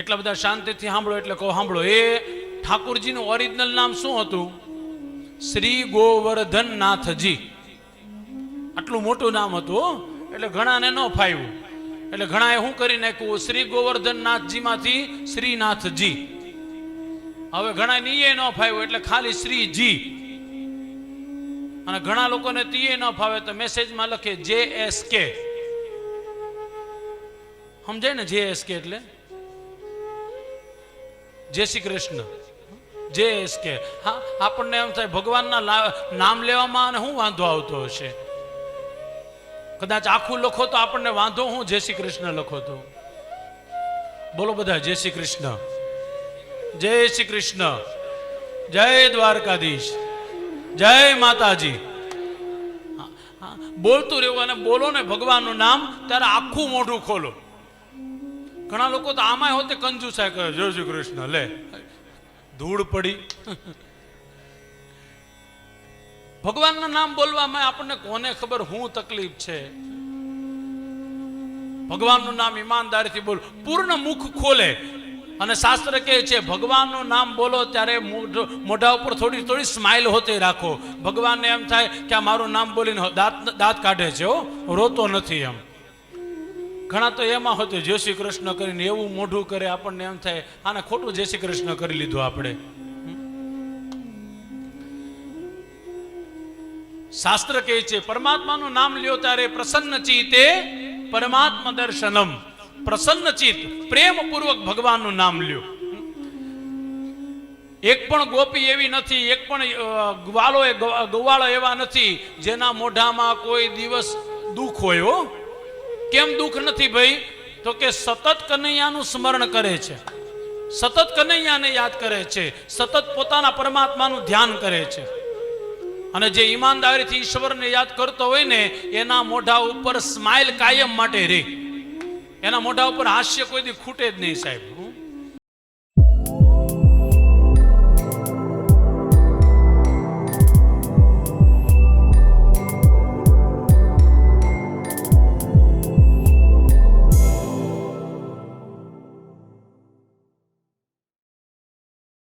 એટલા બધા શાંતિથી સાંભળો એટલે કહો, સાંભળો, એ ઠાકુરજીનું ઓરિજિનલ નામ શું હતું? શ્રી ગોવર્ધન નાથજી આટલું મોટું નામ હતું. એટલે ઘણાને ન ફાવ્યું એટલે ઘણાએ શું કરી નાખ્યું? શ્રી ગોવર્ધન નાથજીમાંથી શ્રીનાથજી. હવે ઘણા નીએ ન ફાવ્યું એટલે ખાલી શ્રીજી. અને ઘણા લોકોને તીએ ન ફાવે, તો મેસેજમાં લખે જે એસ કે સમજાય ને જે એસ કે એટલે? જય શ્રી કૃષ્ણ. જે એસ કે. હા, આપણને એમ થાય, ભગવાનના નામ લેવામાં અને શું વાંધો આવતો હશે? કદાચ આખું લખો તો આપણને વાંધો, હું જય શ્રી કૃષ્ણ લખો તો. બોલો બધા, જય શ્રી કૃષ્ણ. જય શ્રી કૃષ્ણ. જય દ્વારકાધીશ. જય માતાજી. બોલતું રહેવું અને બોલો ને ભગવાનનું નામ, ત્યારે આખું મોઢું ખોલો. ઘણા લોકો તો આમાંય હોતે કંજુસાય કરે જય શ્રી કૃષ્ણ, લે. ધૂળ પડી. ભગવાનના નામ બોલવામાં આપણને કોને ખબર હું તકલીફ છે? ભગવાનનું નામ ઈમાનદારીથી બોલ. પૂર્ણ મુખ ખોલે. અને શાસ્ત્ર કહે છે, ભગવાનનું નામ બોલો ત્યારે મોઢા ઉપર થોડી થોડી સ્માઇલ હોતી રાખો. ભગવાનને એમ થાય કે આ મારું નામ બોલીને દાંત દાંત કાઢે છે હો. રોતો નથી એમ. ઘણા તો એમાં હોતું જય શ્રી કૃષ્ણ કરીને એવું મોઢું કરે, આપણને એમ થાય, આને ખોટું જય શ્રી કૃષ્ણ કરી લીધું આપણે. શાસ્ત્ર કહે છે, પરમાત્માનું નામ લ્યો ત્યારે પ્રસન્ન ચિત્તે પરમાત્મા દર્શનમ. પ્રસન્ન ચિત્ત, પ્રેમપૂર્વક ભગવાનનું નામ લ્યો. એક પણ ગોપી એવી નથી, એક પણ ગ્વાલો ગવાળો એવા નથી, જેના મોઢામાં કોઈ દિવસ દુઃખ હોય, હો. કેમ દુઃખ નથી ભાઈ? તો કે સતત કનૈયાનું સ્મરણ કરે છે. સતત કનૈયાને યાદ કરે છે. સતત પોતાના પરમાત્માનું ધ્યાન કરે છે. અને જે ઈમાનદારીથી ઈશ્વરને યાદ કરતો હોય ને, એના મોઢા ઉપર સ્માઇલ કાયમ માટે રહે. એના મોઢા ઉપર હાસ્ય કોઈ દી ખૂટે જ નહીં સાહેબ.